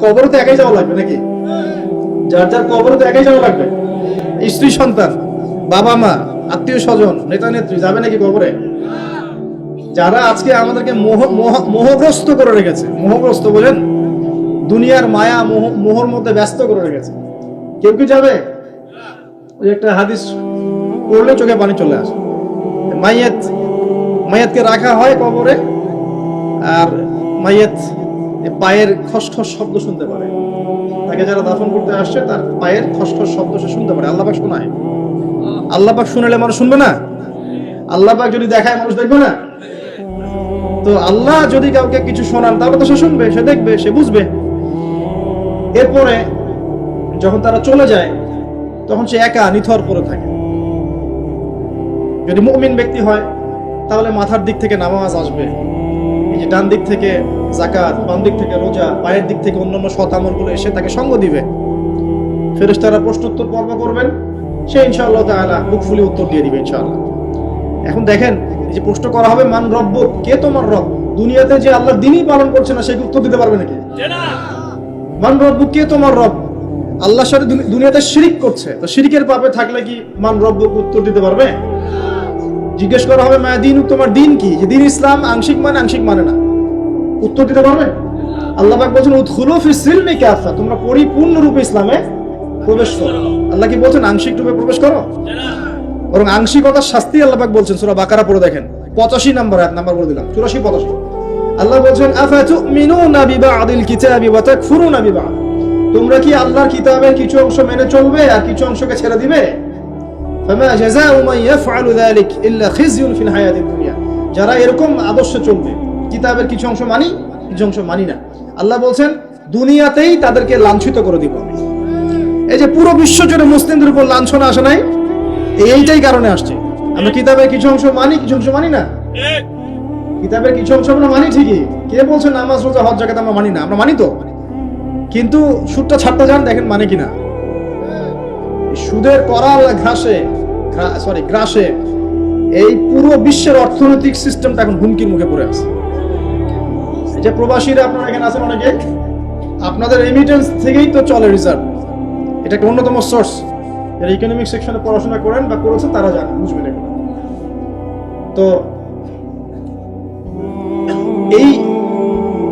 কবরে তো একাই যাওয়া লাগবে নাকি? যার যার কবরে তো একাই যাওয়া লাগবে। স্ত্রী, সন্তান, বাবা মা, আত্মীয় স্বজন, নেতা, নেত্রী, যাবে নাকি কবরে? যারা আজকে আমাদেরকে মোহ, মোহ- মোহগ্রস্ত করে রেখেছে, মোহগ্রস্ত বলেন, দুনিয়ার মায়া মোহ, মোহর মধ্যে ব্যস্ত করে রেখেছে। কেউ কি যাবে? ওই একটা হাদিস পড়লে চোখে পানি চলে আসে। মাইয়াত, মাইয়াতকে রাখা হয় কবরে, আর মাইয়াত পায়ের খসখস শব্দ শুনতে পারে। তাকে যারা দাফন করতে আসছে, তার পায়ের খসখস শব্দ সে শুনতে পারে। আল্লাহ পাক শোনায়। আল্লাহ পাক শুনালে মানুষ শুনবে না? আল্লাহ পাক যদি দেখায়, মানুষ দেখবে না? তো আল্লাহ যদি কাউকে কিছু শোনান, তাহলে তো সে শুনবে, সে দেখবে, সে বুঝবে। এরপরে যখন তারা চলে যায়, তখন সে একা নিথর পরে থাকে। যদি মুমিন ব্যক্তি হয়, তাহলে মাথার দিক থেকে নামাজ আসবে। এই যে ডান দিক থেকে জাকাত বাম দিক থেকে রোজা পায়ের দিক থেকে অন্যান্য সৎ আমলগুলো এসে তাকে সঙ্গ দিবে। ফেরেশতারা প্রশ্নোত্তর পর্ব করবেন, সে ইনশাআল্লাহ তাআলা বুক ফুলি উত্তর দিয়ে দিবে ইনশাআল্লাহ। এখন দেখেন, এই যে প্রশ্ন করা হবে, মান রব্ব কে তোমার রব? দুনিয়াতে যে আল্লাহর দিনই পালন করছে না, সে উত্তর দিতে পারবে নাকি? মান রব্বু কে তোমার রব? আল্লাহর সাথে দুনিয়াতে শিরিক করছে, তো শিরিকের পাপে থাকলে কি মান রব্বু উত্তর দিতে পারবে? জিজ্ঞেস করা হবে, মা দিন তোমার দিন কি? যে দিন ইসলাম আংশিক মানে আংশিক মানে না। উত্তর দিতে পারবে? আল্লাহ পাক বলছেন, উদখুলু ফি সিলমি কাফা তোমরা পরিপূর্ণ রূপে ইসলামে প্রবেশ করো। আল্লাহ কি বলছেন, আংশিক রূপে প্রবেশ করো বরং আংশিকতার শাস্তি আল্লাহ পাক বলছেন, সূরা বাকারা পড়ে দেখেন। 85 নাম্বার আয়াত, নাম্বার বলে দিলাম। 84 85 আল্লাহ বলছেন আফাতুমিনুনা বিবাদিল কিতাবি ওয়া তাকফুরুনা বিবাদ তোমরা কি আল্লাহর কিতাবের কিছু অংশ মেনে চলবে আর কিছু অংশকে ছেড়ে দিবে? ফামা জাযাউ মান ইয়াফআলু যালিক ইল্লা খিজিয়ুন ফিল হায়াতিদ দুনিয়া। যারা এরকম আদর্শে চলবে কিতাবের কিছু অংশ মানি, কিছু অংশ মানি না। আল্লাহ বলছেন, দুনিয়াতেই তাদেরকে লাঞ্ছিত করে দিব এই যে পুরো বিশ্ব জুড়ে মুসলিমদের উপর লাঞ্ছনা আসে নাই এইটাই কারণে আসছে। আমরা কিতাবের কিছু অংশ মানি, কিছু অংশ মানি না? কিতাবের কিছু অংশ আমরা মানি ঠিকই। কে বলছে নামাজ, রোজা, হজ জাকাত আমরা মানি না? আমরা মানি তো। কিন্তু সুদটা ছাড়তে যান, দেখেন মানে কিনা। সুদের করাল ঘাসে সরি গ্রাসে এই পুরো বিশ্বের অর্থনৈতিক সিস্টেমটা এখন হুমকির মুখে পড়ে আছে। এই যে প্রবাসীরা আপনারা এখানে আছেন অনেকে, আপনাদের রেমিটেন্স থেকেই তো চলে রিজার্ভ এটা একটা অন্যতম সোর্স যারা ইকোনমিক সেকশনে পড়াশোনা করেন বা করেছেন তারা জানেন, বুঝবেন এগুলো। তো এই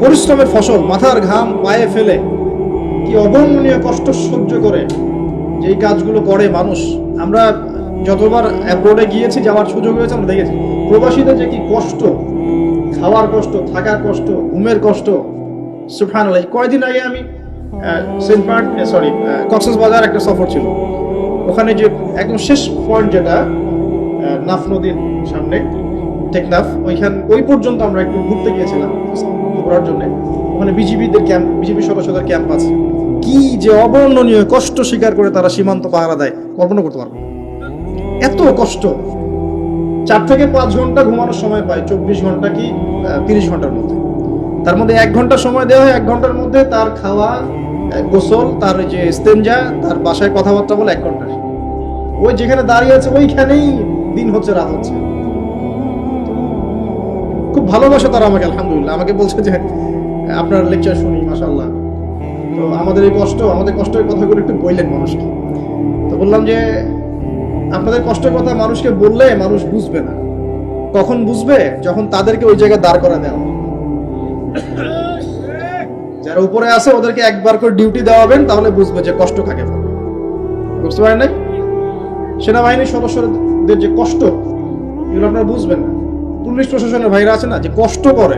পরিশ্রমের ফসল মাথার ঘাম পায়ে ফেলে কি অবর্ণনীয় কষ্ট সহ্য করে যে এই কাজগুলো করে মানুষ। আমরা যতবার অ্যাব্রোডে গিয়েছি, যাওয়ার সুযোগ হয়েছে, আমরা দেখেছি। প্রবাসীদের যে কি কষ্ট খাওয়ার কষ্ট, থাকার কষ্ট, ঘুমের কষ্ট। সুফান কয়দিন আগে আমি সরি কক্সেস বাজার একটা সফর ছিল। ওখানে যে একদম শেষ পয়েন্ট যেটা নাফ নদীর সামনে, টেকনাফ, ওইখান, ওই পর্যন্ত আমরা একটু ঘুরতে গিয়েছিলাম ঘোরার জন্য। ওখানে বিজিবিদের ক্যাম্প বিজেপি সদস্যদের ক্যাম্প আছে। কি যে অবর্ণনীয় কষ্ট স্বীকার করে তারা সীমান্ত পাহারা দেয়, কল্পনা করতে পারব এত কষ্ট। চার থেকে পাঁচ ঘণ্টা ঘুমানোর সময় পায় চব্বিশ ঘণ্টা কি তিরিশ ঘণ্টার মধ্যে। তার মধ্যে এক ঘণ্টা সময় দেওয়া হয়, এক ঘণ্টার মধ্যে তার খাওয়া গোসল, তার যে স্তেঞ্জা তার বাসায় কথাবার্তা বলে এক ঘণ্টা। ওই যেখানে দাঁড়িয়ে আছে, ওইখানেই দিন হচ্ছে, রাত হচ্ছে। খুব ভালোবাসে তারা আমাকে, আলহামদুলিল্লাহ। আমাকে বলছে যে, আপনার লেকচার শুনি মাসাল্লাহ তো আমাদের এই কষ্ট, আমাদের কষ্টের কথাগুলো একটু বললেন মানুষকে। তো বললাম যে আপনাদের কষ্টের কথা মানুষকে বললে মানুষ বুঝবে না। কখন বুঝবে? যখন তাদেরকে ওই জায়গায় দাঁড় করা দেওয়া। যারা উপরে আছে, ওদেরকে একবার করে ডিউটি দেওয়াবেন, তাহলে বুঝবে যে কষ্ট কাকে বুঝতে পারেন নাই? সেনাবাহিনীর সদস্যদের যে কষ্ট, এগুলো আপনারা বুঝবেন না। পুলিশ প্রশাসনের ভাইরা আছে না, যে কষ্ট করে।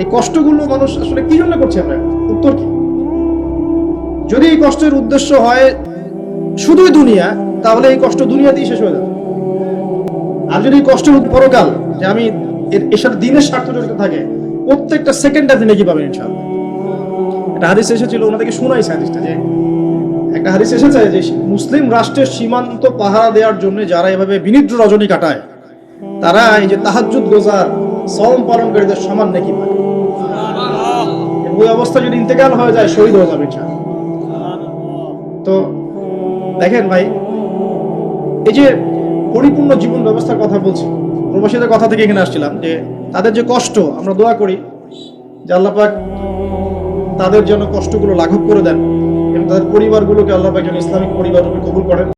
এই কষ্টগুলো মানুষ আসলে কি জন্য করছে আমরা? উত্তর কি? যদি এই কষ্টের উদ্দেশ্য হয় শুধুই দুনিয়া তাহলে এই কষ্ট দুনিয়াতেই শেষ হয়ে যাবে। আর যদি এই কষ্টের পরকাল যে আমি এর- সাথে দিনের স্বার্থ জড়িত থাকে প্রত্যেকটা সেকেন্ড আপনি নাকি পাবেন ইনশাআল্লাহ। একটা হাদিস এসেছিল ওনাদেরকে শোনাইছে হাদিসটা যে একটা হাদিস এসেছে যে মুসলিম রাষ্ট্রের সীমান্ত পাহারা দেওয়ার জন্য যারা এভাবে বিনিদ্র রজনী কাটায় তারা এই যে তাহাজ্জুদ গোজার সম পালনকারীদের সমান নাকি পায়। ওই অবস্থা যদি ইন্তেকাল হয়ে যায় শহীদ হয়ে যাবে। তো দেখেন ভাই, এই যে পরিপূর্ণ জীবন ব্যবস্থার কথা বলছি, প্রবাসীদের কথা থেকে এখানে আসছিলাম যে তাদের যে কষ্ট, আমরা দোয়া করি যে আল্লাপাক তাদের যেন কষ্টগুলো লাঘব করে দেন এবং তাদের পরিবারগুলোকে আল্লাপাক যেন ইসলামিক পরিবার রূপে কবুল করেন।